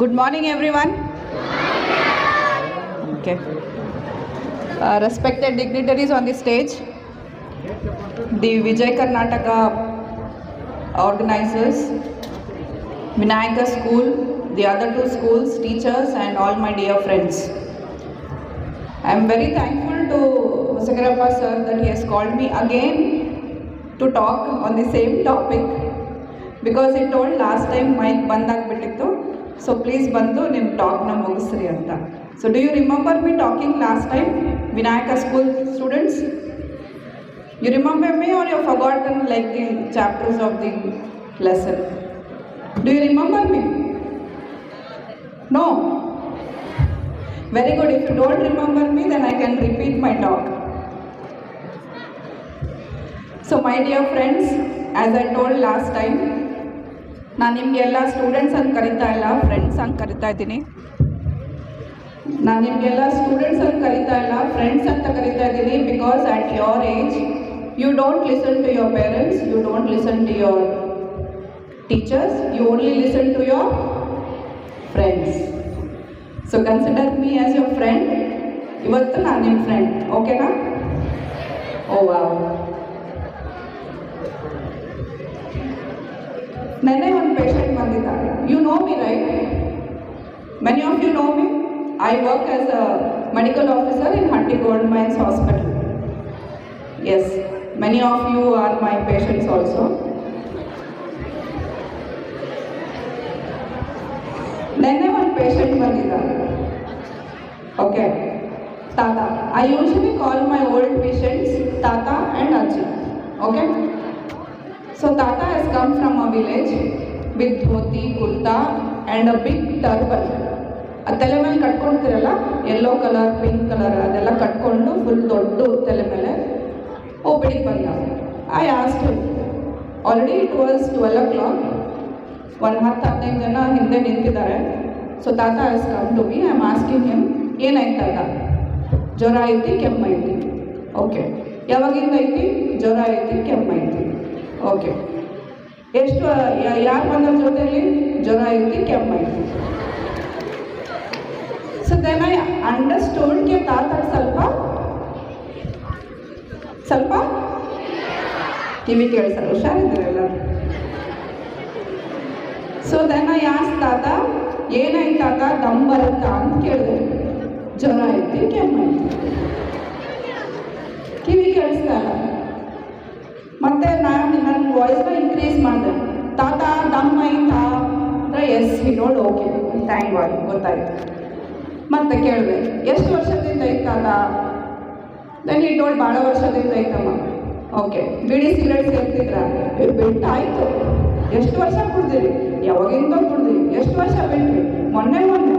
Good morning, everyone. Okay. Uh, respected dignitaries on the stage, the Vijay Karnataka organizers, Vinayaka School, the other two schools, teachers, and all my dear friends. I am very thankful to Hosagarappa sir that he has called me again to talk on the same topic because it told last time mike ಬಂದಾಗ್ಬಿಟ್ಟಿತ್ತು so please ಬಂದು ನಿಮ್ಮ ಟಾಕ್ನ ಮುಗಿಸ್ರಿ ಅಂತ. So do you remember me talking last time Vinayaka school students you remember me are you forgotten like the chapters of the lesson do you remember me no very good if you don't remember me then I can repeat my talk so my dear friends as I told last time ನಾನು ನಿಮಗೆಲ್ಲ students ಅಂತ ಕರಿತಾ ಇಲ್ಲ friends ಅಂತ ಕರಿತಾ ಇದ್ದೀನಿ. ನಾನು ನಿಮಗೆಲ್ಲ ಸ್ಟೂಡೆಂಟ್ಸ್ ಅಂತ ಕರಿತಾ ಇಲ್ಲ ಫ್ರೆಂಡ್ಸ್ ಅಂತ ಕರಿತಾ ಇದ್ದೀನಿ because at your age you don't listen to your parents you don't listen to your teachers you only listen to your friends so consider me as your friend ಇವತ್ತು ನಾನು ನಿಮ್ಮ ಫ್ರೆಂಡ್ ಓಕೆನಾ ಓ ವಾವ್ ನೆನ್ನೆ ಒಂದು patient ಬಂದಿದ್ದಾರೆ you know me right many of you know me I work as a medical officer in Hatti gold mines hospital yes many of you are my patients also ನೆನ್ನೆ ಒಂದು patient ಬಂದಿದ್ದಾರೆ okay ತಾತ I usually call my old patients ತಾತ and ಅಜ್ಜಿ okay So Tata has come from a village with dhoti, kurta and a big turban. ಆ ತಲೆ ಮೇಲೆ ಕಟ್ಕೊಳ್ತಿರಲ್ಲ ಯೆಲ್ಲೋ ಕಲರ್ ಪಿಂಕ್ ಕಲರ್ ಅದೆಲ್ಲ ಕಟ್ಕೊಂಡು ಫುಲ್ ದೊಡ್ಡ ತಲೆ ಮೇಲೆ ಒಬ್ಬಳಿಗೆ ಬಂದ. I asked already it was twelve o'clock ಒಂದು ಹತ್ತು ಹದಿನೈದು ಜನ ಹಿಂದೆ ನಿಂತಿದ್ದಾರೆ. ಸೊ ತಾತ is come to be I am asking him ಏನಾಯ್ತು ತಾತ ಜ್ವರ ಐತಿ ಕೆಮ್ಮು ಐತಿ. ಓಕೆ ಯಾವಾಗಿಂದ ಐತಿ? ಜ್ವರ ಐತಿ ಕೆಮ್ಮು ಐತಿ. ಓಕೆ ಎಷ್ಟು ಯಾರು ಬಂದ್ರ ಜೊತೆಯಲ್ಲಿ ಜ್ವರ ಐತಿ ಕೆಮ್ಮು ಐತಿ ಸೊ ದೆನ್ ಐ ಅಂಡರ್ಸ್ಟೋಂಡ್ಗೆ ತಾತ ಸ್ವಲ್ಪ ಸ್ವಲ್ಪ ಕಿವಿ ಕೇಳಿಸಲ್ಲ, ಹುಷಾರಿದ್ದಾರೆ ಎಲ್ಲರೂ. ಸೊ ದೆನ್ ಐ ಆಸ್ ತಾತ, ಏನಾಯ್ತು ತಾತ? ದಮ್ ಬರುತ್ತಾ ಅಂತ ಕೇಳಿದೆ. ಜ್ವರ ಐತಿ ಕೆಮ್ಮು ಐತಿ ಕಿವಿ ಕೇಳಿಸ್ತಾ ಮತ್ತೆ ನಾನು ನನ್ನ ವಾಯ್ಸ್ನ ಇನ್ಕ್ರೀಸ್ ಮಾಡಿದೆ. ತಾತ ನಮ್ಮ ಐತಾ ಅಂದರೆ ಎಸ್ ವಿ ನೋಡ್ ಓಕೆ ಥ್ಯಾಂಕ್ ವಾಯ್ ಗೊತ್ತಾಯ್ತು. ಮತ್ತೆ ಕೇಳಿದೆ, ಎಷ್ಟು ವರ್ಷದಿಂದ ಐತೆ ತಾತ? ಟೋಲ್ಡ್ ಭಾಳ ವರ್ಷದಿಂದ ಐತಮ್ಮ ಓಕೆ ಬಿಡಿ ಸಿಗರೇಟ್ ಸೇರ್ತಿದ್ರ ಬಿಟ್ಟು ಆಯ್ತು ಎಷ್ಟು ವರ್ಷ ಕುಡ್ದಿರಿ? ಯಾವಾಗಿಂದ ಕುಡ್ದಿರಿ ಎಷ್ಟು ವರ್ಷ ಬಿಟ್ರಿ? ಮೊನ್ನೆ ಮೊನ್ನೆ.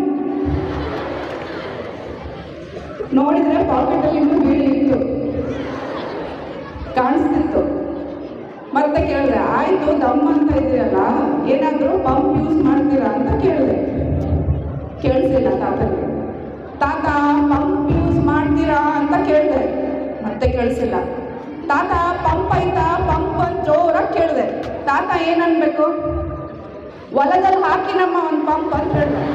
ನೋಡಿದ್ರೆ ಪಾಕೆಟಲ್ಲಿ ಇನ್ನೂ ಬೀಡಿ ಇತ್ತು. ಕಾಣಿಸ್ತಿತ್ತು. ಮತ್ತೆ ಕೇಳಿದೆ, ಆಯಿತು, ದಮ್ ಅಂತ ಇದೀರಲ್ಲ ಏನಾದರೂ ಪಂಪ್ ಯೂಸ್ ಮಾಡ್ತೀರಾ ಅಂತ ಕೇಳಿದೆ. ಕೇಳಿಸಿಲ್ಲ ತಾತನಿಗೆ ತಾತ ಪಂಪ್ ಯೂಸ್ ಮಾಡ್ತೀರಾ ಅಂತ ಕೇಳಿದೆ, ಮತ್ತೆ ಕೇಳಿಸಿಲ್ಲ. ತಾತ ಪಂಪ್ ಆಯ್ತಾ? ಪಂಪ್ ಅಂತ ಜೋರಾಗಿ ಕೇಳಿದೆ. ತಾತ, ಏನನ್ಬೇಕು? ಹೊಲದಲ್ಲಿ ಹಾಕಿ ನಮ್ಮ ಒಂದು ಪಂಪ್ ಅಂತ ಹೇಳಿದೆ.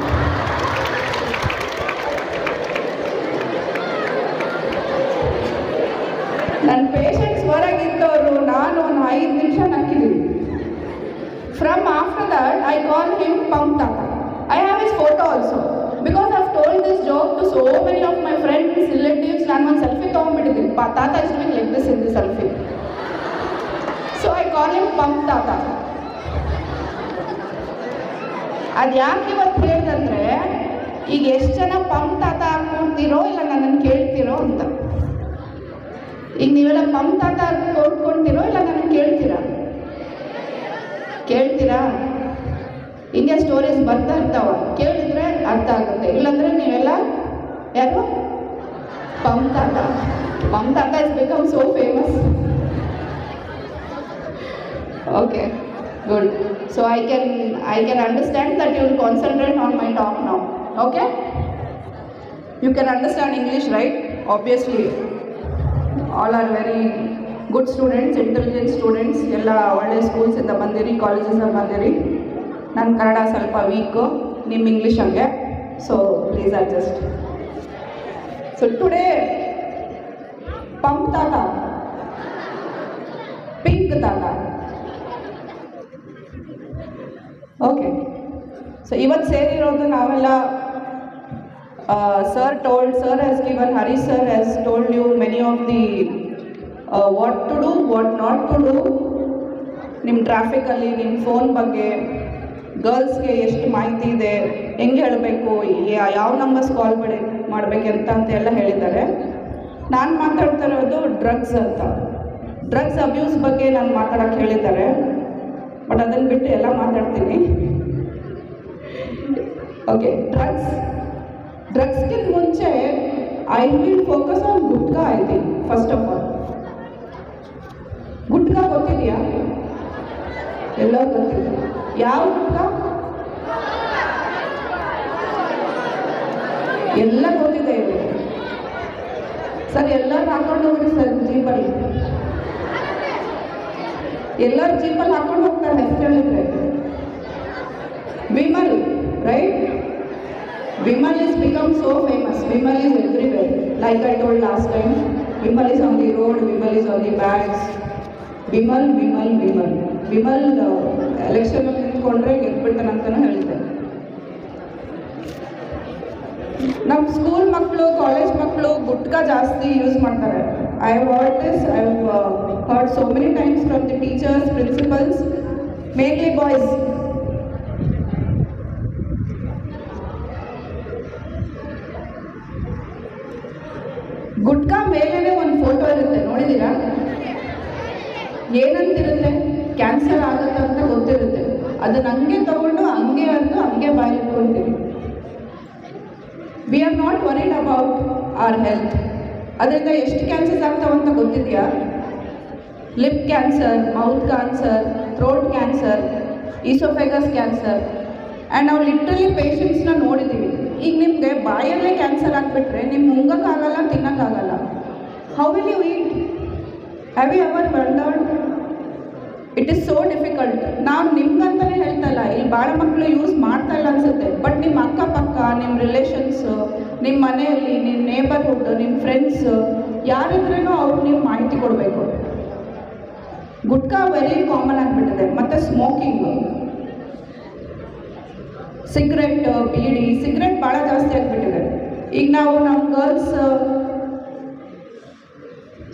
ನನ್ನ ಪೇಷಂಟ್ಸ್ ಹೊರಗಿದ್ದವರು ನಾನು ಒಂದು ಐದು ನಿಮಿಷ ನಕ್ಕಿದ್ದೀನಿ from after that I call him pump ತಾತ I have his photo also because I've told this joke to so many of my friends relatives ನಾನು ಒಂದು ಸೆಲ್ಫಿ ತೊಗೊಂಡ್ಬಿಟ್ಟಿದ್ದೀನಿ ಪಾ ತಾತ is doing like this in the selfie so I call him pump ತಾತ ಅದು ಯಾಕೆ ಇವತ್ತು ಹೇಳಿದಂದ್ರೆ ಈಗ ಎಷ್ಟು ಜನ ಪಂಪ್ ತಾತ ಹಾಕ್ಕೊಡ್ತೀರೋ ಇಲ್ಲ ನನ್ನನ್ನು ಕೇಳ್ತೀರೋ ಅಂತ ಈಗ ನೀವೆಲ್ಲ ಪಂಪ್ ತಾತ ಕೊಡ್ಕೊಂತೀರೋ ಇಲ್ಲ ನನಗೆ ಕೇಳ್ತೀರಾ? ಕೇಳ್ತೀರಾ? ಹಿಂಗೆ ಸ್ಟೋರೀಸ್ ಬರ್ತಾ ಇರ್ತಾವ. ಕೇಳಿದ್ರೆ ಅರ್ಥ ಆಗುತ್ತೆ. ಇಲ್ಲಾಂದ್ರೆ ನೀವೆಲ್ಲ ಯಾರು? ಪಂಪ್ ತಾತ ಪಂಪ್ ತಾತ is become so famous okay good so I can I can understand that you will concentrate on my talk now okay you can understand English right obviously all are very good students intelligent students ಎಲ್ಲ ಒಳ್ಳೆ ಸ್ಕೂಲ್ಸಿಂದ ಬಂದಿರಿ ಕಾಲೇಜಸ್ಸಲ್ಲಿ ಬಂದಿರಿ. ನನ್ನ ಕನ್ನಡ ಸ್ವಲ್ಪ week ನಿಮ್ಮ English ಹಂಗೆ. So please adjust so today pump ತಾತ. Pink ತಾತ. ಓಕೆ ಸೊ ಇವತ್ತು ಸೇರಿರೋದು ನಾವೆಲ್ಲ sir told sir given, Hari Hari sir told told you many of the what to do, what not to do. ನಿಮ್ಮ ಟ್ರಾಫಿಕಲ್ಲಿ ನಿಮ್ಮ phone ಬಗ್ಗೆ ಗರ್ಲ್ಸ್ಗೆ ಎಷ್ಟು ಮಾಹಿತಿ ಇದೆ ಹೆಂಗೆ ಹೇಳಬೇಕು ಯಾವ ನಂಬರ್ಸ್ ಕಾಲ್ ಮಾಡಿ ಮಾಡಬೇಕಂತ ಅಂತ ಎಲ್ಲ ಹೇಳಿದ್ದಾರೆ. ನಾನು ಮಾತಾಡ್ತಾ ಇರೋದು ಡ್ರಗ್ಸ್ ಅಂತ. ಡ್ರಗ್ಸ್ ಅಬ್ಯೂಸ್ ಬಗ್ಗೆ ನಾನು ಮಾತಾಡೋಕ್ಕೆ ಹೇಳಿದ್ದಾರೆ. ಬಟ್ ಅದನ್ನು ಬಿಟ್ಟು ಎಲ್ಲ ಮಾತಾಡ್ತೀನಿ. ಓಕೆ ಡ್ರಗ್ಸ್ ಡ್ರಗ್ಸ್ಗಿಂತ ಮುಂಚೆ I will focus on gutka, I first of all. Gutka ಗೊತ್ತಿದೆಯಾ? ಎಲ್ಲ ಗೊತ್ತಿದೆ ಯಾವ ಗುಟ್ಕಾ? ಎಲ್ಲ ಗೊತ್ತಿದೆ ಸರ್ ಎಲ್ಲರೂ ಹಾಕೊಂಡು ಹೋಗ್ರಿ ಸರ್, ಜೀಪಲ್ಲಿ. ಎಲ್ಲರೂ ಜೀಪಲ್ಲಿ ಹಾಕೊಂಡು ಹೋಗ್ತಾರೆ ಹೆಸರು ಹೇಳಿದ್ರೆ. Vimal, right? Vimal is become so famous. Vimal is everywhere. Like I told last time, Vimal is on the road, Vimal is on the bags. Vimal Vimal Vimal Vimal election ನಿಂತ್ಕೊಂಡ್ರೆ ಗೆದ್ಬಿಡ್ತಾನೆ ಅಂತಾನು ಹೇಳಿದ್ದೆ ನಮ್ಮ school ಮಕ್ಕಳು college ಮಕ್ಕಳು ಗುಟ್ಕಾ ಜಾಸ್ತಿ use ಮಾಡ್ತಾರೆ I what this I heard so many times from the teachers principals mainly boys gutka ಮೇಲೇನೆ ಒಂದು ಫೋಟೋ ಇರುತ್ತೆ ನೋಡಿದ್ದೀರಾ ಏನಂತಿರುತ್ತೆ? ಕ್ಯಾನ್ಸರ್ ಆಗುತ್ತೆ ಅಂತ ಗೊತ್ತಿರುತ್ತೆ. ಅದನ್ನ ಹಂಗೆ ತಗೊಂಡು, ಹಂಗೆ ಅಂದು ಹಂಗೆ ಬಾಯಿ ಇಟ್ಕೊಳ್ತೀವಿ we are not worried about our health ಅದರಿಂದ ಎಷ್ಟು ಕ್ಯಾನ್ಸರ್ಸ್ ಆಗ್ತಾವಂತ ಗೊತ್ತಿದೆಯಾ? Lip cancer mouth cancer throat cancer oesophagus cancer and ನಾವು ಲಿಟ್ರಲಿ ಪೇಷಂಟ್ಸ್ನ ನೋಡಿದ್ದೀವಿ ಈಗ ನಿಮಗೆ ಬಾಯಲ್ಲೇ ಕ್ಯಾನ್ಸರ್ ಆಗಿಬಿಟ್ರೆ ನಿಮ್ಗೆ ಮುಂಗಕ್ಕಾಗಲ್ಲ ತಿನ್ನೋಕ್ಕಾಗಲ್ಲ. How will you eat have you ever wondered it is so difficult ನಾವು ನಿಮ್ಗಂತಲೇ ಹೇಳ್ತಾ ಇಲ್ಲ ಇಲ್ಲಿ ಭಾಳ ಮಕ್ಕಳು ಯೂಸ್ ಮಾಡ್ತಾ ಇಲ್ಲ ಅನ್ಸುತ್ತೆ. ಬಟ್ ನಿಮ್ಮ ಅಕ್ಕಪಕ್ಕ ನಿಮ್ಮ ರಿಲೇಷನ್ಸು ನಿಮ್ಮ ಮನೆಯಲ್ಲಿ ನಿಮ್ಮ ನೇಬರ್ಹುಡ್ ನಿಮ್ಮ ಫ್ರೆಂಡ್ಸ್ ಯಾರಿದ್ರೂ ಅವ್ರಿಗೆ ನೀವು ಮಾಹಿತಿ ಕೊಡಬೇಕು. ಗುಟ್ಕಾ ವೆರಿ ಕಾಮನ್ ಆಗಿಬಿಟ್ಟಿದೆ. ಮತ್ತು ಸ್ಮೋಕಿಂಗ್ ಸಿಗರೆಟ್ ಬೀಡಿ ಸಿಗರೆಟ್ ಭಾಳ ಜಾಸ್ತಿ ಆಗಿಬಿಟ್ಟಿದೆ. ಈಗ ನಾವು ನಮ್ಮ ಗರ್ಲ್ಸ್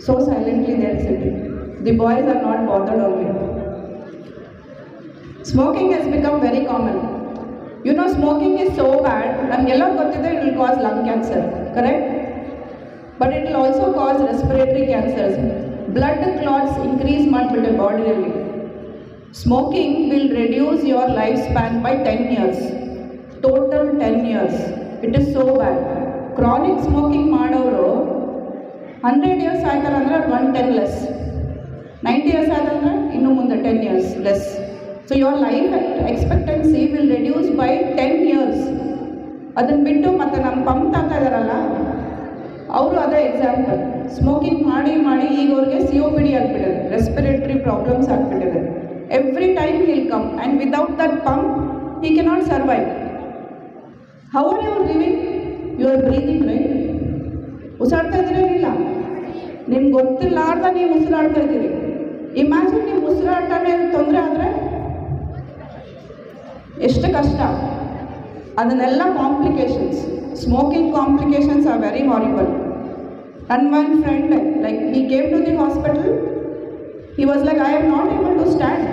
ಸೋ ಸೈಲೆಂಟ್ಲಿ ಇದೆ the boys are not bothered only smoking has become very common you know smoking is so bad ನಮಗೆಲ್ಲ ಗೊತ್ತಿದೆ it will cause lung cancer correct but it will also cause respiratory cancers blood clots increase ಮಾಡಿಬಿಟ್ಟೆ ಬಾಡಿಯಲ್ಲಿ smoking will reduce your life span by ten years total ten years it is so bad chronic smoking ಮಾಡೋರು hundred years ಆಯ್ತಾರೆ ಅಂದರೆ one ten less ninety years ಆದಂದ್ರೆ ಇನ್ನು ಮುಂದೆ ten years less so your life expectancy will reduce by ten years ಅದನ್ನು ಬಿಟ್ಟು ಮತ್ತೆ ನಮ್ಮ pump ಅಂತ ಇದಾರಲ್ಲ, ಅವರು ಅದೇ ಎಕ್ಸಾಂಪಲ್ ಸ್ಮೋಕಿಂಗ್ ಮಾಡಿ ಮಾಡಿ ಈಗ ಅವ್ರಿಗೆ ಸಿ ಒ ಪಿ ಡಿ ಆಗಿಬಿಟ್ಟಿದೆ ರೆಸ್ಪಿರೇಟರಿ ಪ್ರಾಬ್ಲಮ್ಸ್ ಆಗಿಬಿಟ್ಟಿದೆ. Every time will come and without that pump he cannot survive how are your living you are breathing right ಉಸಿರಾಡ್ತಾ ಇಲ್ಲ? ನಿಮ್ಗೆ ಗೊತ್ತಿಲ್ಲಾರ್ದ ನೀವು ಉಸಿರಾಡ್ತಾ ಇದ್ದೀರಿ. ಇಮ್ಯಾಜಿನ್ ನೀವು ಉಸಿರಾಟನೇ ತೊಂದರೆ ಆದರೆ ಎಷ್ಟು ಕಷ್ಟ ಅದನ್ನೆಲ್ಲ complications smoking complications are very horrible ನನ್ನ one friend like he came to the hospital he was like I am not able to stand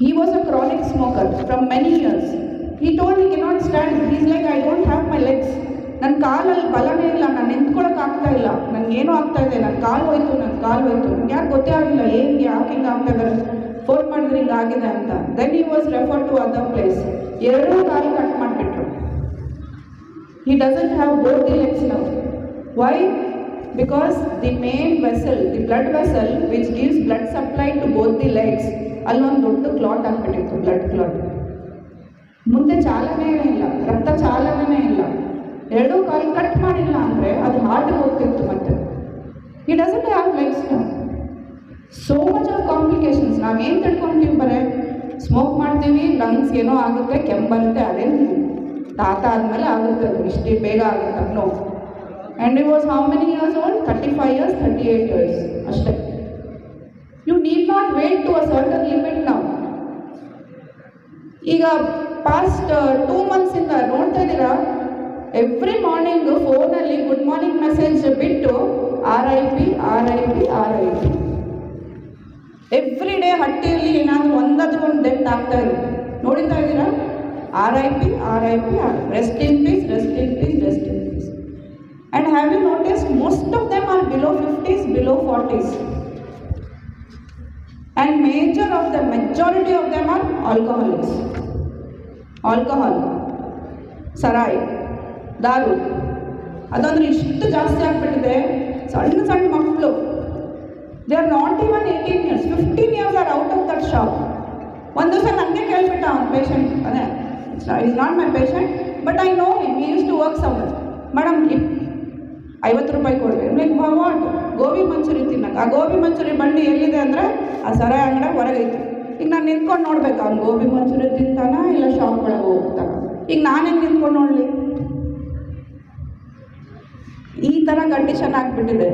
He was a chronic smoker from many years. He told he cannot stand. He's like, I don't have my legs. ನನ್ನ ಕಾಲಲ್ಲಿ ಬಲನೇ ಇಲ್ಲ ನಾನು ನಿಂತ್ಕೊಳಕ್ ಆಗ್ತಾ ಇಲ್ಲ. ನನಗೇನೋ ಆಗ್ತಾ ಇದೆ. ನನ್ನ ಕಾಲು ಹೋಯ್ತು ನನ್ನ ಕಾಲು ಹೋಯ್ತು. ಯಾಕೆ ಗೊತ್ತೇ ಆಗಿಲ್ಲ ಏನು ಯಾಕೆ ಹಿಂಗೆ ಆಗ್ತಾ ಇದ್ದಾರೆ ಫೋನ್ ಮಾಡಿದ್ರೆ ಹಿಂಗೆ ಆಗಿದೆ ಅಂತ. Then he was refer to other place ಎರಡೂ ಕಾಲು ಕಟ್ ಮಾಡಿಬಿಟ್ರು. He doesn't have both the legs now why because the main vessel the blood vessel which gives blood supply to both the legs, ಅಲ್ಲೊಂದು ದೊಡ್ಡ clot ಆಗ್ಬಿಟ್ಟಿತ್ತು blood clot ಮುಂದೆ ಚಾಲನೆ ಇಲ್ಲ. ರಕ್ತ ಚಾಲನೆ ಇಲ್ಲ. ಎರಡೂ ಕಾಲು ಕಟ್ ಮಾಡಿಲ್ಲ ಅಂದರೆ ಅದು ಹಾರ್ಟ್ಗೆ ಹೋಗ್ತಿತ್ತು ಮತ್ತೆ. He doesn't have style so much of complications ನಾವೇನು ತಿಳ್ಕೊಂತೀವಿ ಬರೇ? ಸ್ಮೋಕ್ ಮಾಡ್ತೀವಿ ಲಂಗ್ಸ್ ಏನೋ ಆಗುತ್ತೆ ಕೆಮ್ಮು ಬರುತ್ತೆ ಅದೇ ತಾತ ಆದಮೇಲೆ ಆಗುತ್ತೆ ಇಷ್ಟು ಬೇಗ ಆಗುತ್ತೆ no and it was how many years old thirty five years thirty eight years ಅಷ್ಟೇ you need not wait to a certain limit ನಾವು ಈಗ ಪಾಸ್ಟ್ ಟೂ ಮಂತ್ಸಿಂದ ನೋಡ್ತಾ ಇದ್ದೀರಾ? ಎವ್ರಿ ಮಾರ್ನಿಂಗ್ ಫೋನಲ್ಲಿ ಗುಡ್ ಮಾರ್ನಿಂಗ್ ಮೆಸೇಜ್ ಬಿಟ್ಟು R I P R I P R I P every day ಹಟ್ಟಿಯಲ್ಲಿ ಏನಾದರೂ ಒಂದಾದ್ರೂ ಒಂದು ಡೆತ್ ಆಗ್ತಾ ಇದೆ. ನೋಡಿತಾ ಇದ್ದೀರಾ? R I P R I P R rest in peace rest in peace rest in peace and have you notice most of them are below fifties below forties and major of the majority of them are alcoholics alcohol ಸರಾಯಿ ದಾರು. ಅದಂದ್ರೆ ಇಷ್ಟು ಜಾಸ್ತಿ ಆಗ್ಬಿಟ್ಟಿದೆ. ಸಣ್ಣ ಸಣ್ಣ ಮಕ್ಕಳು. They are not even eighteen years fifteen years are out of that shop ಒಂದು ದಿವಸ ನನಗೆ ಕೇಳ್ಬಿಟ್ಟ ಅವ್ನ ಪೇಷಂಟ್ ಅದೇ is not my patient but I know him he used to work some madam ಐವತ್ತು ರೂಪಾಯಿ ಕೊಡ್ಬೇಕು ಲೈಕ್ ವಾಟ್ ಗೋಬಿ ಮಂಚೂರಿ ತಿನ್ನಕ್ಕೆ. ಆ ಗೋಬಿ ಮಂಚೂರಿ ಬಂಡಿ ಎಲ್ಲಿದೆ ಅಂದರೆ, ಆ ಸರಾಯ ಅಂಗಡಿ ಹೊರಗೈತೆ ಈಗ ನಾನು ನಿಂತ್ಕೊಂಡು ನೋಡ್ಬೇಕು, ಅವ್ನು ಗೋಬಿ ಮಂಚೂರಿ ತಿಂತಾನ ಇಲ್ಲ ಶಾಪ್ ಒಳಗೆ ಹೋಗ್ತಾನ? ಈಗ ನಾನು ನಿಂತ್ಕೊಂಡು ನೋಡಲಿ? ಈ ಥರ ಕಂಡೀಷನ್ ಆಗಿಬಿಟ್ಟಿದೆ.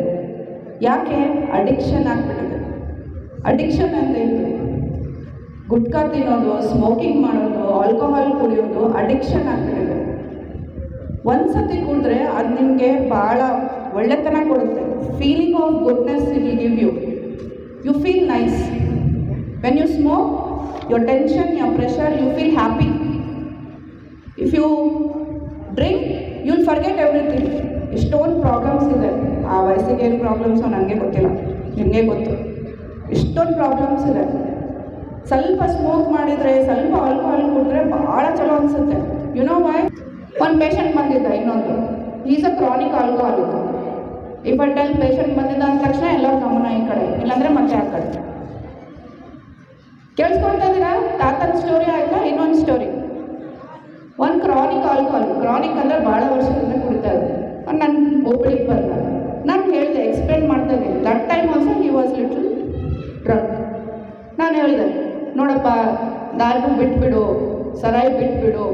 ಯಾಕೆ? ಅಡಿಕ್ಷನ್ ಆಗಿಬಿಟ್ಟಿದೆ. ಅಡಿಕ್ಷನ್ ಅಂತ ಗುಟ್ಕಾ ತಿನ್ನೋದು ಸ್ಮೋಕಿಂಗ್ ಮಾಡೋದು ಆಲ್ಕೋಹಾಲ್ ಕುಡಿಯೋದು ಅಡಿಕ್ಷನ್ ಆಗ್ಬಿಟ್ಟಿದೆ. ಒಂದ್ಸತಿ ಕುಡಿದ್ರೆ ಅದು ನಿಮಗೆ ಭಾಳ ಒಳ್ಳೆತನ ಕೊಡುತ್ತೆ. Feeling of goodness it'll give you you feel nice when you smoke your tension, your pressure, you feel happy. If you drink, you'll forget everything. ಎಷ್ಟೊಂದು ಪ್ರಾಬ್ಲಮ್ಸ್ ಇದೆ. ಆ ವಯಸ್ಸಿಗೆ ಏನು ಪ್ರಾಬ್ಲಮ್ಸು ನನಗೆ ಗೊತ್ತಿಲ್ಲ. ನಿಮಗೆ ಗೊತ್ತು. ಇಷ್ಟೊಂದು ಪ್ರಾಬ್ಲಮ್ಸ್ ಇದೆ. ಸ್ವಲ್ಪ ಸ್ಮೋಕ್ ಮಾಡಿದರೆ, ಸ್ವಲ್ಪ ಆಲ್ಕೋಹಾಲ್ ಕುಡಿದ್ರೆ ಭಾಳ ಚಲೋ ಅನಿಸುತ್ತೆ. ಯು ನೋ ವೈ ಒಂದು ಪೇಷಂಟ್ ಬಂದಿದ್ದ, ಇನ್ನೊಂದು. Is a chronic alcoholic tell patient ಬಂದಿದ್ದ ಅಂದ ತಕ್ಷಣ ಎಲ್ಲ ಗಮನ ಈ ಕಡೆ. ಇಲ್ಲಾಂದರೆ ಮತ್ತೆ ಆ ಕಡೆ. ಕೇಳಿಸ್ಕೊಳ್ತಾ ತಾತನ ಸ್ಟೋರಿ ಆಯಿತಾ? ಇನ್ನೊಂದು ಸ್ಟೋರಿ ಒಂದು ಕ್ರಾನಿಕ್ ಆಲ್ಕೋಹಾಲ್ ಕ್ರಾನಿಕ್ ಅಂದರೆ ಭಾಳ ವರ್ಷದಿಂದ ಕುಡಿತಾ ಇದೆ ನನ್ನ ಒಬ್ಬಳಿಗೆ ಬರಲ್ಲ ನಾನು ಹೇಳಿದೆ ಎಕ್ಸ್ಪ್ಲೇನ್ ಮಾಡ್ತಾ ಇದ್ದೀನಿ that time also he was little drug ನಾನು ಹೇಳಿದೆ, ನೋಡಪ್ಪ ದಾರು ಬಿಟ್ಬಿಡು, ಸರಾಯಿ ಬಿಟ್ಬಿಡು.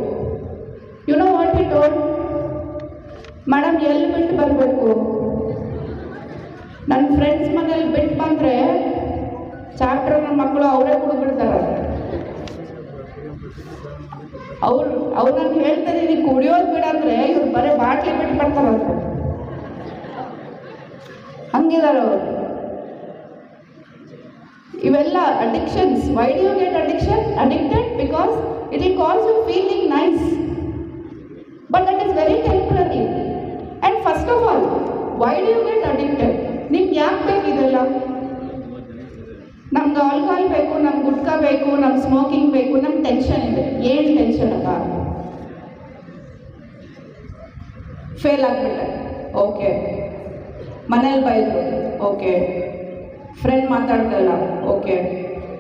You know what it told madam ಎಲ್ಲಿ ಬಿಟ್ಟು ಬರಬೇಕು? ನನ್ನ ಫ್ರೆಂಡ್ಸ್ ಮನೇಲಿ ಬಿಟ್ಟು ಬಂದರೆ ಚಾಪ್ಟರ್ ನನ್ನ ಮಕ್ಕಳು ಅವರೇ ಕುಡಿದ್ಬಿಡ್ತಾರೆ ಅವ್ರು ಅವ್ರು ನಾನು ಹೇಳ್ತಾರೆ ನೀವು ಕುಡಿಯೋದು ಬಿಡಂದ್ರೆ ಇವ್ರು ಬರೀ ಬಾಟ್ಲಿ ಬಿಟ್ಟು ಬರ್ತಾರಂತೆ ಹಂಗಿದಾರೆ ಅವರು. ಇವೆಲ್ಲ addictions why you get addiction addicted because it will cause you feeling nice but that is very temporary and first of all why you get addicted ನಿಮ್ಗೆ ಯಾಕೆ ಬೇಕು ಇದೆಲ್ಲ? ನಮ್ಗೆ ಆಲ್ಕಾಲ್ ಬೇಕು, ನಮ್ಗೆ ಬೇಕು ನಮ್ಗೆ ಸ್ಮೋಕಿಂಗ್ ಬೇಕು ನಮ್ಗೆ ಟೆನ್ಷನ್ ಇದೆ. ಏನು ಟೆನ್ಷನ್ ಅಪ್ಪ? ಫೇಲ್ ಆಗಿಬಿಟ್ಟೆ. ಓಕೆ ಮನೇಲಿ ಬೈದರು. ಓಕೆ ಫ್ರೆಂಡ್ ಮಾತಾಡ್ತಲ್ಲ ಓಕೆ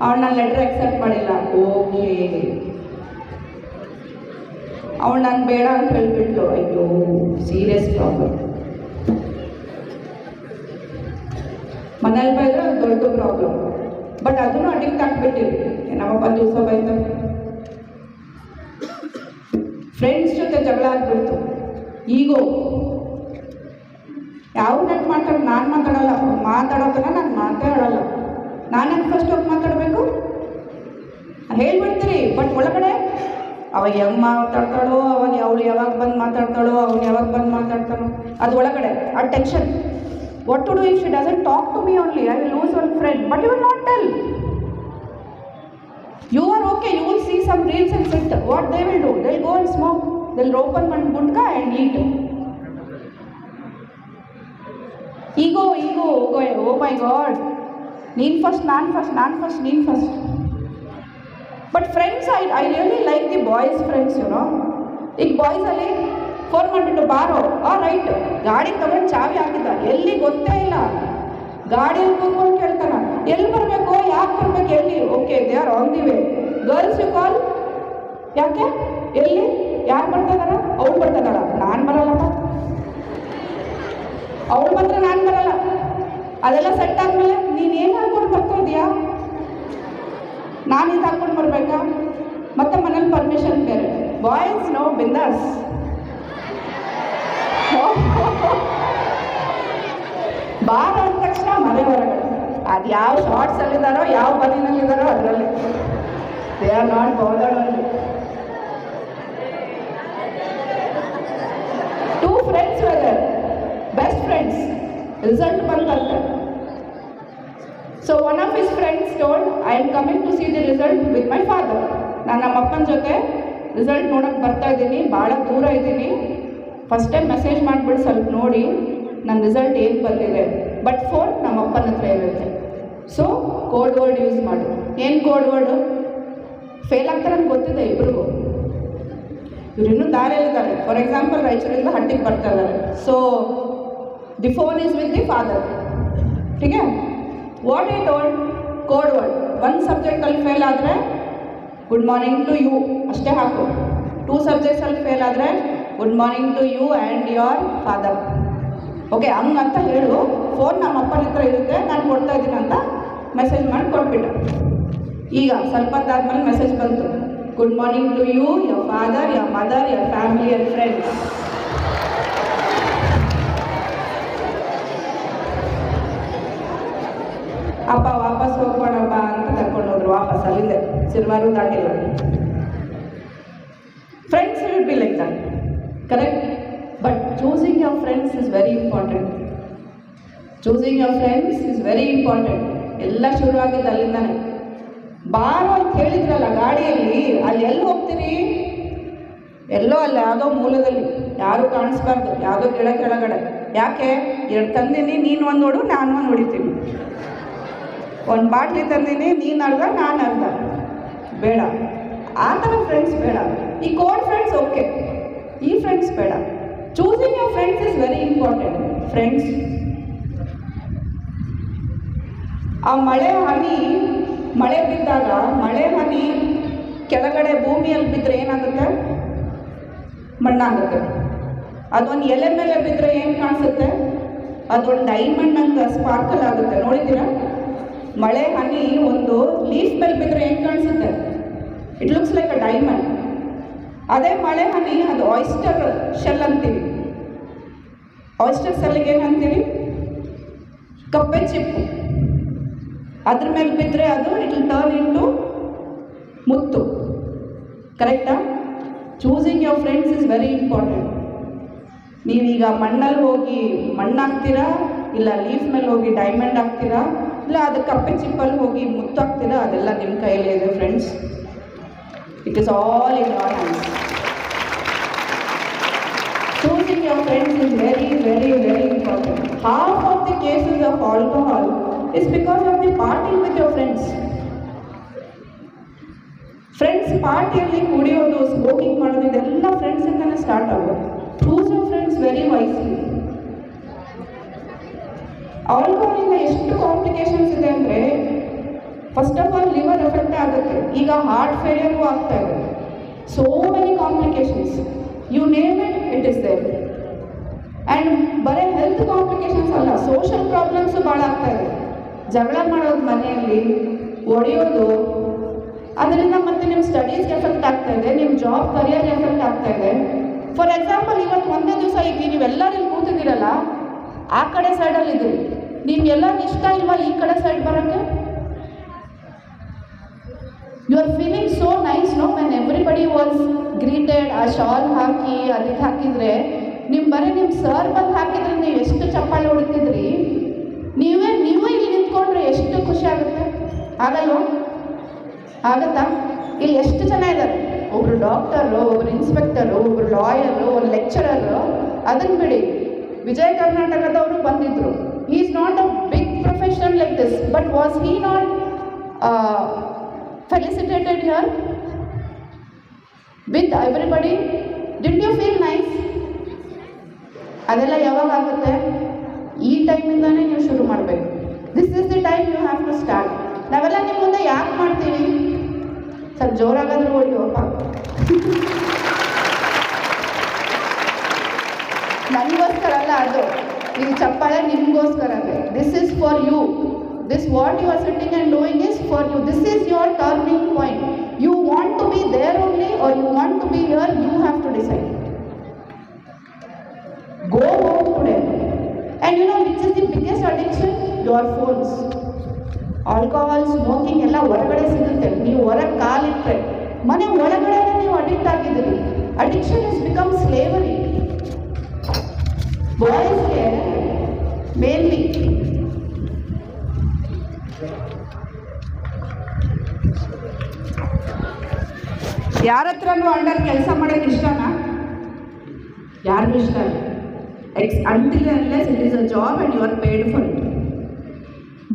ಅವಳು ನನ್ನ ಲೆಟ್ರ್ ಅಕ್ಸೆಪ್ಟ್ ಮಾಡಿಲ್ಲ. ಓಕೆ ಅವಳು ನಾನು ಬೇಡ ಅಂತ ಹೇಳ್ಬಿಟ್ಲು. ಅಯ್ಯೋ ಸೀರಿಯಸ್ ಪ್ರಾಬ್ಲಮ್ ಮನೇಲಿ ಬೈದ್ರೆ ದೊಡ್ಡ ಪ್ರಾಬ್ಲಮ್ ಬಟ್ ಅದನ್ನು ಅಡಿಕ್ಟ್ ಆಗ್ಬಿಟ್ಟಿವಿ ಒಂದು ದಿವಸ ಬೈತ ಫ್ರೆಂಡ್ಸ್ ಜೊತೆ ಜಗಳ ಆಗ್ಬಿಡ್ತು. ಈಗೋ, ಯಾವ ನೆಟ್ ಮಾತಾಡ ನಾನು ಮಾತಾಡಲ್ಲ ಮಾತಾಡೋದನ್ನ ನಾನು ಮಾತಾಡಲ್ಲ. ನಾನು ಫಸ್ಟ್ ಹೋಗಿ ಮಾತಾಡಬೇಕು? ಹೇಳ್ಬಿಡ್ತೀರಿ ಬಟ್ ಒಳಗಡೆ ಅವಾಗ ಹೆಂಗ್ ಮಾತಾಡ್ತಾಳೋ, ಅವಾಗ ಅವಳು ಯಾವಾಗ ಬಂದು ಮಾತಾಡ್ತಾಳೋ, ಅವ್ನು ಯಾವಾಗ ಬಂದು ಮಾತಾಡ್ತಾನೋ, ಅದು ಒಳಗಡೆ, ಆ tension What to do if she doesn't talk to me only? I will lose one friend. But you will not tell. You are okay. You will see some reels and sit. What they will do? They'll go and smoke. They'll open one gundka and eat. Ego, ego, oh my god. Need first, man first, man first, need first. But friends, I, I really like the boys' friends, you know. If boys are like phone ಮಾಡಿಬಿಟ್ಟು, ಬಾರೋ, ಆ, right. ಗಾಡಿ ತಗೊಂಡು ಚಾವಿ ಹಾಕಿದ್ದ. ಎಲ್ಲಿ ಗೊತ್ತೇ ಇಲ್ಲ. ಗಾಡಿಯಲ್ಲಿ ಕೂತ್ಕೊಂಡು ಕೇಳ್ತಾನ. ಎಲ್ಲಿ ಬರಬೇಕು? ಯಾಕೆ ಬರಬೇಕು? ಎಲ್ಲಿ? Okay they are on the way girls you call ಯಾಕೆ? ಎಲ್ಲಿ? ಯಾರು ಬರ್ತಾ ಅವಳು ಬರ್ತಾ ನಾನು ಬರಲ್ಲಪ್ಪ. ಅವಳು ಮಾತ್ರ ನಾನು ಬರಲ್ಲ. ಅದೆಲ್ಲ ಸೆಟ್ ಆದ್ಮೇಲೆ ನೀನು ಏನು ಹಾಕೊಂಡು ಬರ್ತಾ ಇದೀಯಾ ನಾನು ಇದು ಹಾಕ್ಕೊಂಡು ಬರಬೇಕಾ? ಮತ್ತೆ ಮನೇಲಿ ಪರ್ಮಿಷನ್ ಬೇರೆ. ಬಾಯ್ಸ್ ನೋ ಬಿಂದಾಸ್. ಬಾರ ಅಂದ ತಕ್ಷಣ ಮನೆ ಹೊರಗಡೆ ಅದು ಯಾವ ಶಾರ್ಟ್ಸ್ ಅಲ್ಲಿದ್ದಾರೋ, ಯಾವ ಬದಿನಲ್ಲಿದ್ದಾರೋ ಅದರಲ್ಲಿ. They are not bothered to friends whether best friends result ಬಂದಂತೆ so one of his friends told I am coming to see the result with my father ನಾನು ನಮ್ಮ ಅಪ್ಪನ ಜೊತೆ ರಿಸಲ್ಟ್ ನೋಡೋಕ್ಕೆ ಬರ್ತಾ ಇದ್ದೀನಿ ಭಾಳ ದೂರ ಇದ್ದೀನಿ. ಫಸ್ಟ್ ಟೈಮ್ ಮೆಸೇಜ್ ಮಾಡಿಬಿಟ್ಟು ಸ್ವಲ್ಪ ನೋಡಿ ನನ್ನ ರಿಸಲ್ಟ್ ಏನು ಬಂದಿದೆ. ಬಟ್ ಫೋನ್ ನಮ್ಮ ಅಪ್ಪನ ಹತ್ರ ಇರುತ್ತೆ. ಸೊ ಕೋಡ್ ವರ್ಡ್ ಯೂಸ್ ಮಾಡು. ಏನು ಕೋಡ್ ವರ್ಡು ಫೇಲ್ ಆಗ್ತಾರೆ ಅಂತ ಗೊತ್ತಿದೆ ಇಬ್ರಿಗೂ. ಇವ್ರು ಇನ್ನೂ ದಾರಿಯಲ್ಲಿದ್ದಾರೆ ಫಾರ್ ಎಕ್ಸಾಂಪಲ್ ರಾಯಚೂರಿಂದ ಹಟ್ಟಿಗೆ ಬರ್ತಾ ಇದ್ದಾರೆ. So the phone is with the father ಹೀಗೆ? What it told code word ಒಂದು ಸಬ್ಜೆಕ್ಟಲ್ಲಿ ಫೇಲ್ ಆದರೆ ಗುಡ್ ಮಾರ್ನಿಂಗ್ ಟು ಯು ಅಷ್ಟೇ ಹಾಕು. ಟೂ ಸಬ್ಜೆಕ್ಟ್ಸಲ್ಲಿ ಫೇಲ್ ಆದರೆ good morning to you and your father okay ಹಂಗಂತ ಹೇಳು. ಫೋನ್ ನಮ್ಮ ಅಪ್ಪನ ಹತ್ರ ಇರುತ್ತೆ. ನಾನು ಕೊಡ್ತಾ ಇದ್ದೀನಿ ಅಂತ ಮೆಸೇಜ್ ಮಾಡಿ ಕೊಟ್ಬಿಟ್ಟು. ಈಗ ಸ್ವಲ್ಪ ಹೊತ್ತಾದ್ಮೇಲೆ ಮೆಸೇಜ್ ಬಂತು. Good morning to you your father your mother your family your friends ಅಪ್ಪ ವಾಪಸ್ ಹೋಗ್ಬೋಣಪ್ಪ ಅಂತ ಕರ್ಕೊಂಡು ಹೋದ್ರು. ವಾಪಸ್ ಅಲ್ಲಿಂದ. ಸಿನಿಮಾರು ದಾಟಿಲ್ಲ. Friends will be correct but choosing your friends is very important choosing your friends is very important ಎಲ್ಲ ಶುರುವಾಗಿದ್ದು ಅಲ್ಲಿಂದಾನೆ. ಬಾರೋ ಅಂತ ಹೇಳಿದ್ರಲ್ಲ ಗಾಡಿಯಲ್ಲಿ, ಅಲ್ಲಿ ಎಲ್ಲಿ ಹೋಗ್ತೀರಿ? ಎಲ್ಲೋ ಅಲ್ಲಿ ಯಾವುದೋ ಮೂಲದಲ್ಲಿ, ಯಾರು ಕಾಣಿಸ್ಬಾರ್ದು, ಯಾವುದೋ ಗಿಡ ಕೆಳಗಡೆ ಯಾಕೆ? ಎರಡು ತಂದೀನಿ, ನೀನು ಒಂದು ನೋಡು ನಾನು ಒಂದು ಹೊಡಿತೀನಿ. ಒಂದು ಬಾಟ್ಲಿ ತಂದೀನಿ, ನೀನು ಅರ್ಧ, ನಾನು ಅರ್ಧ. ಬೇಡ. ಆ ಥರ ಫ್ರೆಂಡ್ಸ್ ಬೇಡ. ಈ ಕೋಲ್ಡ್ ಫ್ರೆಂಡ್ಸ್ ಓಕೆ ಈ ಫ್ರೆಂಡ್ಸ್ ಬೇಡ. Choosing your friends is very important friends ಆ ಮಳೆ ಹನಿ, ಮಳೆ ಬಿದ್ದಾಗ, ಮಳೆ ಹನಿ ಕೆಳಗಡೆ ಭೂಮಿಯಲ್ಲಿ ಬಿದ್ದರೆ ಏನಾಗುತ್ತೆ? ಮಣ್ಣಾಗುತ್ತೆ. ಅದೊಂದು ಎಲೆ ಮೇಲೆ ಬಿದ್ದರೆ ಏನು ಕಾಣಿಸುತ್ತೆ? ಅದೊಂದು ಡೈಮಂಡ್ ಅಂತ ಸ್ಪಾರ್ಕಲ್ ಆಗುತ್ತೆ. ನೋಡಿದ್ದೀರಾ? ಮಳೆ ಹನಿ ಒಂದು ಲೀಫ್ ಮೇಲೆ ಬಿದ್ದರೆ ಏನು ಕಾಣಿಸುತ್ತೆ? It looks like a diamond ಅದೇ ಮಳೆ ಹನಿ ಅದು ಆಯಿಸ್ಟರ್ ಶೆಲ್ ಅಂತೀವಿ. ಆಯಿಸ್ಟರ್ ಸೆಲ್ಗೆ ಏನಂತೀವಿ ಕಪ್ಪೆ ಚಿಪ್ಪು. ಅದ್ರ ಮೇಲೆ ಬಿದ್ದರೆ ಅದು ಇಟ್ ವಿಲ್ ಟರ್ನ್ ಇಂಟು ಮುತ್ತು ಕರೆಕ್ಟಾ choosing your friends is very important ನೀವೀಗ ಮಣ್ಣಲ್ಲಿ ಹೋಗಿ ಮಣ್ಣು ಇಲ್ಲ ಲೀಫ್ ಮೇಲೆ ಹೋಗಿ ಡೈಮಂಡ್ ಹಾಕ್ತೀರಾ? ಇಲ್ಲ ಅದು ಕಪ್ಪೆ ಚಿಪ್ಪಲ್ಲಿ ಹೋಗಿ ಮುತ್ತು ಹಾಕ್ತೀರಾ? ಅದೆಲ್ಲ ನಿಮ್ಮ ಕೈಯಲ್ಲಿ ಇದೆ friends It is all in your hands choosing your friends is very, very, very important. Half of the cases of alcohol is because of the partying with your friends. Friends ಪಾರ್ಟಿಯಲ್ಲಿ ಕುಡಿಯೋದು ಸ್ಮೋಕಿಂಗ್ ಮಾಡೋದು ಇದೆಲ್ಲ ಫ್ರೆಂಡ್ಸಿಂದನೇ start ಆಗೋದು choose your friends very wisely ಆಲ್ಕೋಹಾಲಿಂದ ಎಷ್ಟು complications ಇದೆ ಅಂದರೆ first of all liver effect ಆಗುತ್ತೆ. ಈಗ ಹಾರ್ಟ್ ಫೇಲ್ಯೂರು ಆಗ್ತಾ ಇದೆ. So many complications you name it it is there and ಬರೀ ಹೆಲ್ತ್ ಕಾಂಪ್ಲಿಕೇಶನ್ಸ್ ಅಲ್ಲ ಸೋಷಲ್ ಪ್ರಾಬ್ಲಮ್ಸು ಭಾಳ ಆಗ್ತಾ ಇದೆ. ಜಗಳ ಮಾಡೋದು ಮನೆಯಲ್ಲಿ ಒಡೆಯೋದು ಅದರಿಂದ ಮತ್ತೆ ನಿಮ್ಮ ಸ್ಟಡೀಸ್ಗೆ ಎಫೆಕ್ಟ್ ಆಗ್ತಾ ಇದೆ ನಿಮ್ಮ ಜಾಬ್ ಕರಿಯರ್ಗೆ ಎಫೆಕ್ಟ್ ಆಗ್ತಾ ಇದೆ. ಫಾರ್ ಎಕ್ಸಾಂಪಲ್ ಇವತ್ತು ಒಂದೇ ದಿವಸ ನೀವು ನೀವೆಲ್ಲರೂ ಕೂತಿದ್ದೀರಲ್ಲ, ಆ ಕಡೆ ಸೈಡಲ್ಲಿ ಇದ್ದೀರಿ. ನಿಮ್ಗೆಲ್ಲ ಇಷ್ಟ ಇಲ್ವಾ ಈ ಕಡೆ ಸೈಡ್ ಬರೋಕ್ಕೆ? You are feeling so nice no when everybody was greeted ಆ ಶಾಲ್ ಹಾಕಿ ಅದಕ್ಕೆ ಹಾಕಿದರೆ ನಿಮ್ಮ ಬರೀ ನಿಮ್ಮ ಸರ್ ಬಂದು ಹಾಕಿದ್ರೆ ನೀವು ಎಷ್ಟು ಚಪ್ಪಾಳೆ ಹೊಡಿತಿದ್ರಿ? ನೀವೇ ನೀವೇ ಇಲ್ಲಿ ನಿಂತ್ಕೊಂಡ್ರೆ ಎಷ್ಟು ಖುಷಿ ಆಗುತ್ತೆ? ಆಗಲ್ವಾ? ಆಗತ್ತಾ? ಇಲ್ಲಿ ಎಷ್ಟು ಜನ ಇದ್ದಾರೆ ಒಬ್ರು ಡಾಕ್ಟರು ಒಬ್ರು ಇನ್ಸ್ಪೆಕ್ಟರು ಒಬ್ರು ಲಾಯರು ಒಬ್ರು ಲೆಕ್ಚರರು ಅದನ್ನು ಬಿಡಿ. ವಿಜಯ ಕರ್ನಾಟಕದವರು ಬಂದಿದ್ರು. He is not a big profession like this but was he not felicitated here with everybody did you feel nice ಅದೆಲ್ಲ ಯಾವಾಗ ಆಗುತ್ತೆ? ಈ ಟೈಮಿಂದಾನೇ ನೀವು ಶುರು ಮಾಡಬೇಕು. This is the time you have to start ನಾವೆಲ್ಲ ನಿಮ್ಮ ಮುಂದೆ ಯಾಕೆ ಮಾಡ್ತೀವಿ ಸ್ವಲ್ಪ ಜೋರಾಗಾದ್ರೂ ಹೊಡಿಯೋಪ್ಪ ನನಗೋಸ್ಕರ ಅಲ್ಲ ಅದು. ಈ ಚಪ್ಪಾಳೆ ನಿಮಗೋಸ್ಕರವೇ. This is for you This what you are sitting and doing is for you. This is your turning point. You want to be there only or you want to be here, you have to decide. Go home today. And you know which is the biggest addiction? Your phones. Alcohol smoking ಎಲ್ಲ ಹೊರಗಡೆ ಸಿಗುತ್ತೆ ನೀವು ಹೊರಗೆ ಕಾಲಿಟ್ಟರೆ ಮನೆ ಒಳಗಡೆ ನೀವು addict ಆಗಿದ್ದೀರಿ addiction is become slavery ಬಾಯ್ಸ್ಗೆ ಯಾರ ಹತ್ರನೂ ಅಂಡರ್ ಕೆಲಸ ಮಾಡೋಕ್ಕೆ ಇಷ್ಟನಾ? ಯಾರಿಗೂ ಇಷ್ಟ ಇಲ್ಲ. Ex until unless it a job and you are paid for it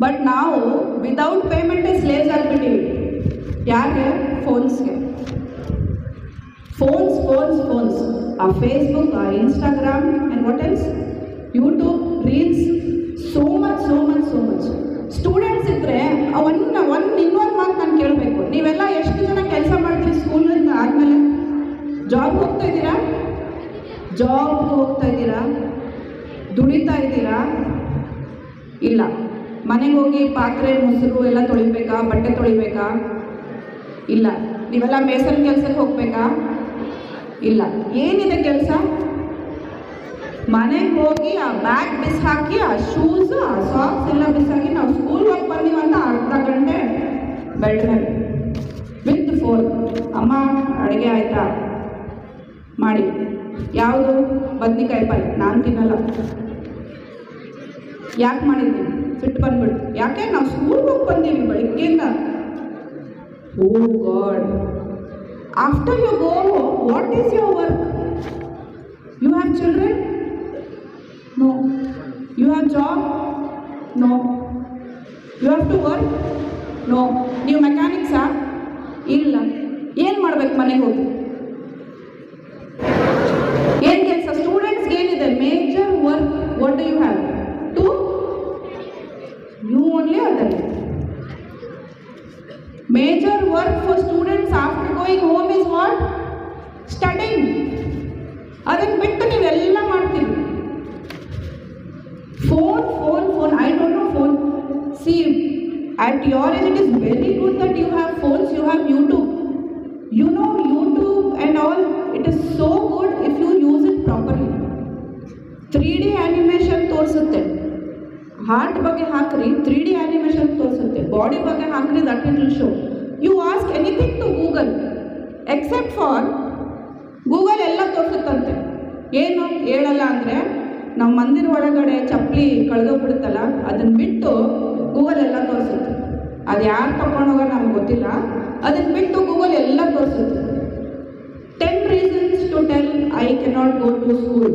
but ನಾವು ವಿದೌಟ್ ಪೇಮೆಂಟ್ ಸ್ಲೇಸ್ ಆಗಿಬಿಟ್ಟಿವಿ ಯಾರಿಗೆ? ಫೋನ್ಸ್ಗೆ ಫೋನ್ಸ್ ಫೋನ್ಸ್ ಫೋನ್ಸ್ ಆ ಫೇಸ್ಬುಕ್ ಆ Instagram and what else YouTube reels so much so much so much students ಇದ್ದರೆ one one ಇನ್ನೊಂದು ಮಾತು ನಾನು ಕೇಳಬೇಕು. ನೀವೆಲ್ಲ ಎಷ್ಟು ಜನ ಕೆಲಸ ಮಾಡ್ತೀರಿ ಸ್ಕೂಲಿಂದ ಆದಮೇಲೆ ಜಾಬ್ ಹೋಗ್ತಾ ಇದ್ದೀರಾ? ಜಾಬ್ಗೆ ಹೋಗ್ತಾ ಇದ್ದೀರಾ? ದುಡಿತಾ ಇದ್ದೀರಾ? ಇಲ್ಲ. ಮನೆಗೆ ಹೋಗಿ ಪಾತ್ರೆ, ಮೊಸರು ಎಲ್ಲ ತೊಳಿಬೇಕಾ? ಬಟ್ಟೆ ತೊಳಿಬೇಕಾ? ಇಲ್ಲ. ನೀವೆಲ್ಲ ಮೇಸನ್ ಕೆಲಸಕ್ಕೆ ಹೋಗಬೇಕಾ? ಇಲ್ಲ. ಏನಿದೆ ಕೆಲಸ? ಮನೆಗೆ ಹೋಗಿ ಆ ಬ್ಯಾಗ್ ಬಿಸಾಕಿ, ಆ ಶೂಸ್ ಆ ಸಾಕ್ಸ್ ಎಲ್ಲ ಬಿಸಾಕಿ ನಾವು ಸ್ಕೂಲ್ ಹೋಗಿ ಬಂದೀವಂತ ಅರ್ಧ ಗಂಟೆ ಮೇಲೆ ವಿತ್ ಫೋನ್. ಅಮ್ಮ, ಅಡುಗೆ ಆಯ್ತಾ? ಮಾಡಿ. ಯಾವುದು? ಬದ್ನಿಕಾಯಿ ಪಲ್ಯ ನಾನು ತಿನ್ನಲ್ಲ. ಯಾಕೆ ಮಾಡಿದ್ದೀನಿ ಸಿಟ್ಟು ಬಂದ್ಬಿಟ್ಟು ಯಾಕೆ? ನಾವು ಸ್ಕೂಲ್ಗೆ ಹೋಗಿ ಬಂದೀವಿ ಬೆಳಗ್ಗೆಯಿಂದ. ಓ God. After you go what is your work you have children no you have job no you have to work no ನೀವು ಮೆಕ್ಯಾನಿಕ್ಸಾ ಇಲ್ಲ. ಏನು ಮಾಡ್ಬೇಕು ಮನೆಗೆ ಹೋಗಿ? ಏನು ಕೆಲಸ? ಸ್ಟೂಡೆಂಟ್ಸ್ಗೆ ಏನಿದೆ? Major work what do you have to you only other major work for students after going home is what studying ಅದನ್ನು ಬಿಟ್ಟು ನೀವೆಲ್ಲ ಮಾಡ್ತೀರಿ phone phone phone I don't know phone see at your age it is very good that you have phones, you have youtube. You know youtube and all, it is so good if you use it properly. 3d animation ತೋರಿಸುತ್ತೆ. Heart ಬಗ್ಗೆ ಹಾಕ್ರಿ three D animation ತೋರಿಸುತ್ತೆ. Body ಬಗ್ಗೆ ಹಾಕ್ರಿ that it will show you ask anything to Google except for Google ಎಲ್ಲ ತೋರಿಸುತ್ತಂತೆ. ಏನು ಹೇಳಲ್ಲ ಅಂದರೆ, ನಾವು ಮಂದಿರ ಒಳಗಡೆ ಚಪ್ಪಲಿ ಕಳೆದೋಗ್ಬಿಡುತ್ತಲ್ಲ ಅದನ್ನು ಬಿಟ್ಟು ಅದು ಯಾರು ತಗೊಂಡೋಗ ನಮ್ಗೆ ಗೊತ್ತಿಲ್ಲ. ಅದನ್ನು ಬಿಟ್ಟು ಗೂಗಲ್ ಎಲ್ಲ ತೋರಿಸುತ್ತೆ. Ten reasons to tell I cannot go to school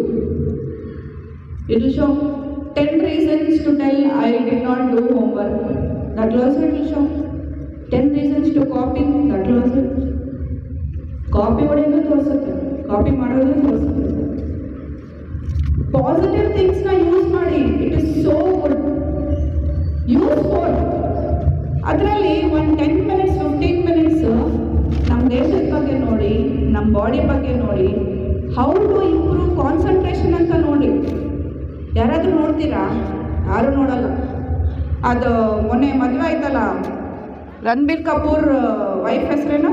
It will show. 10 reasons to tell I not do homework. That will also it will show. 10 reasons to copy. That will copy ಹೊಡೆಯೋದು ತೋರಿಸುತ್ತೆ. Copy ಮಾಡೋದು ತೋರಿಸುತ್ತೆ. Positive ಥಿಂಗ್ಸ್ನ use ಮಾಡಿ. It is so good use phone ಅದರಲ್ಲಿ ಒಂದು ten minutes fifteen minutes ನಮ್ಮ ದೇಶದ ಬಗ್ಗೆ ನೋಡಿ ನಮ್ಮ ಬಾಡಿ ಬಗ್ಗೆ ನೋಡಿ ಹೌ ಟು ಇಂಪ್ರೂವ್ ಕಾನ್ಸಂಟ್ರೇಷನ್ ಅಂತ ನೋಡಿ. ಯಾರಾದರೂ ನೋಡ್ತೀರಾ? ಯಾರೂ ನೋಡಲ್ಲ. ಅದು ಮೊನ್ನೆ ಮದುವೆ ಆಯ್ತಲ್ಲ, ರಣಬೀರ್ ಕಪೂರ್ ವೈಫ್ ಹೆಸರೇನು?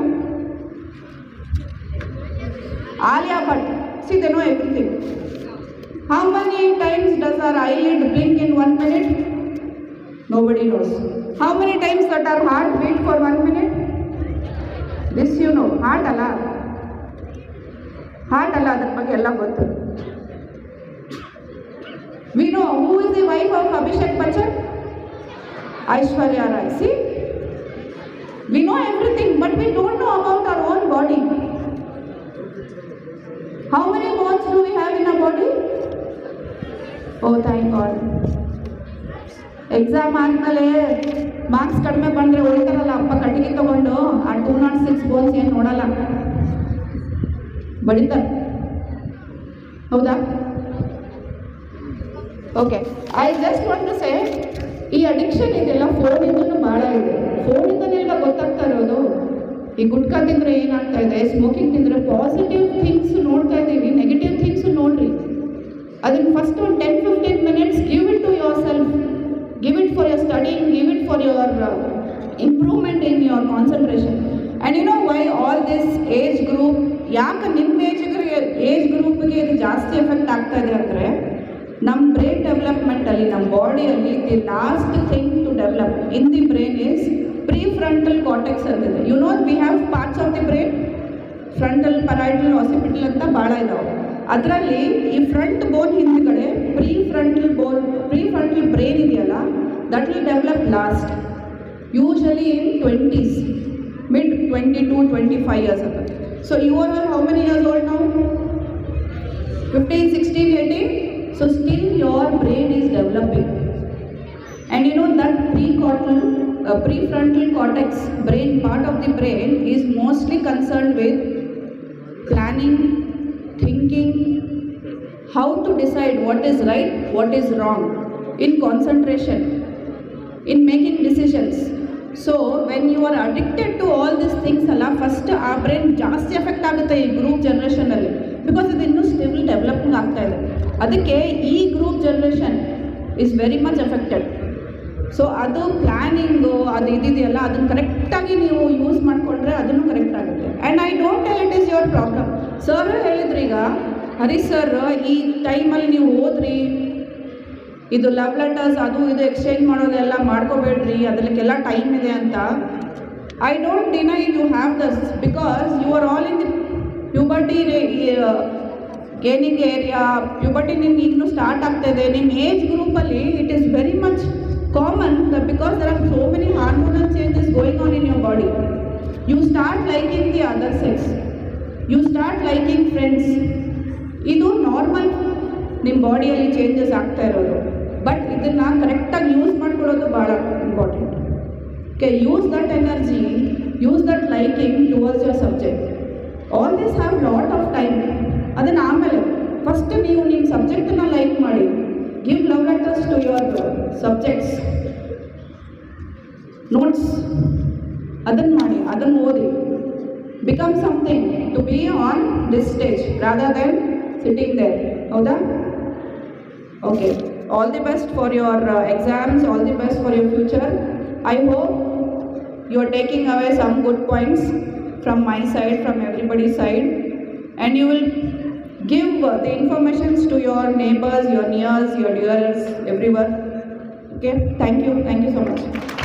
Alia Bhatt. See the everything how many times does our eyelid blink in one minute Nobody knows how many times that are heart beat for one minute this you know heart ಅಲ್ಲ heart ಅಲ್ಲ ಅದ್ರ ಬಗ್ಗೆ ಎಲ್ಲ ಗೊತ್ತು We know who is the wife of Abhishek Bachchan? Aishwarya Rai. See? We know everything, but we don't know about our own body. How many bones do we have in our body? Oh, thank God. Exam ಆದಮೇಲೆ marks ಕಡಿಮೆ ಬಂದರೆ ಉಳಿತಾರಲ್ಲ, ಅಪ್ಪ ಕಟ್ಟಿಗೆ ತಗೊಂಡು ಆ two nought six bones ಏನು ನೋಡಲ್ಲ. ಬಡಿತಾರೆ ಹೌದಾ? Okay I just want to say ಈ ಅಡಿಕ್ಷನ್ ಇದೆಲ್ಲ ಫೋನಿಂದನೂ ಭಾಳ ಇದೆ. ಫೋನಿಂದನೆಲ್ಲ ಗೊತ್ತಾಗ್ತಾ ಇರೋದು, ಈ ಗುಟ್ಕಾ ತಿಂದರೆ ಏನಾಗ್ತಾ ಇದೆ ಸ್ಮೋಕಿಂಗ್ ತಿಂದರೆ ಪಾಸಿಟಿವ್ ಥಿಂಗ್ಸ್ ನೋಡ್ತಾ ಇದ್ದೀವಿ ನೆಗೆಟಿವ್ ಥಿಂಗ್ಸ್ ನೋಡ್ರಿ. ಅದನ್ನು ಫಸ್ಟ್ ಒಂದು ten fifteen minutes give it to yourself give for for studying, studying it for your uh, improvement in your concentration. And you know why all this age group ಯಾಕೆ ನಿಮ್ಮ ಏಜ್ಗೆ age ಗ್ರೂಪ್ಗೆ ಇದು ಜಾಸ್ತಿ effect ಆಗ್ತಾ ಇದೆ ಅಂದರೆ ನಮ್ಮ brain ಡೆವಲಪ್ಮೆಂಟಲ್ಲಿ ನಮ್ಮ ಬಾಡಿಯಲ್ಲಿ the last thing to develop in the brain is prefrontal cortex ಅಂತಿದೆ you know we have parts of the brain frontal parietal occipital ಅಂತ ಭಾಳ ಇದಾವೆ ಅದರಲ್ಲಿ ಈ ಫ್ರಂಟ್ ಬೋನ್ ಹಿಂದ್ಗಡೆ prefrontal bone prefrontal brain ಇದೆಯಲ್ಲ that will develop last usually in twenties mid twenty two twenty five years ಅಂತ so you are all how many years old ನಾವು fifteen sixteen eighteen so still your brain is developing and you know that precortical uh, prefrontal cortex brain part of the brain is mostly concerned with planning thinking how to decide what is right, what is wrong in concentration, in making decisions. So when you are addicted to all this things ಅಲ್ಲ first ಆ brain ಜಾಸ್ತಿ effect ಆಗುತ್ತೆ ಈ group ಜನ್ರೇಷನಲ್ಲಿ because ಇದು ಇನ್ನೂ still development ಆಗ್ತಾ ಇದೆ. ಅದಕ್ಕೆ ಈ group generation is very much affected so ಅದು ಪ್ಲ್ಯಾನಿಂಗು ಅದು ಇದಿದೆಯಲ್ಲ, ಅದನ್ನು ಕರೆಕ್ಟಾಗಿ ನೀವು ಯೂಸ್ ಮಾಡಿಕೊಂಡ್ರೆ ಅದನ್ನು ಕರೆಕ್ಟ್ ಆಗುತ್ತೆ. And I don't tell it is your problem sir ಹೇಳಿದ್ರು ಈಗ, ಹರಿ ಸರ್ ಈ ಟೈಮಲ್ಲಿ ನೀವು ಓದ್ರಿ ಇದು ಲವ್ ಲೆಟರ್ಸ್ ಅದು ಇದು ಎಕ್ಸ್ಚೇಂಜ್ ಮಾಡೋದೆಲ್ಲ ಮಾಡ್ಕೋಬೇಡ್ರಿ ಅದಕ್ಕೆಲ್ಲ ಟೈಮ್ ಇದೆ ಅಂತ. I don't deny you have thus because you are all in the puberty gaining area puberty ನಿಮ್ಗೆ ಈಗಲೂ ಸ್ಟಾರ್ಟ್ ಆಗ್ತಾಯಿದೆ ನಿಮ್ಮ ಏಜ್ ಗ್ರೂಪಲ್ಲಿ it is very much common because there are so many hormonal changes going on in your body you start liking the other sex you start liking friends ಇದು normal ನಿಮ್ಮ ಬಾಡಿಯಲ್ಲಿ changes ಆಗ್ತಾ ಇರೋದು. But ಇದನ್ನು ಕರೆಕ್ಟಾಗಿ use ಮಾಡ್ಕೊಳ್ಳೋದು ಭಾಳ important okay use that energy use that liking towards your subject all this have lot of time ಅದನ್ನು ಆಮೇಲೆ ಫಸ್ಟ್ ನೀವು ನಿಮ್ಮ ಸಬ್ಜೆಕ್ಟನ್ನು ಲೈಕ್ ಮಾಡಿ. Give love letters to your subjects notes ಅದನ್ನು ಮಾಡಿ, ಅದನ್ನು ಓದಿ. become something to be on this stage rather than sitting there. Howda? Okay. All the best for your uh, exams, all the best for your future. I hope you are taking away some good points from my side, from everybody's side and you will give uh, the informations to your neighbors, your nears, your dears, everyone. Okay, thank you, thank you so much.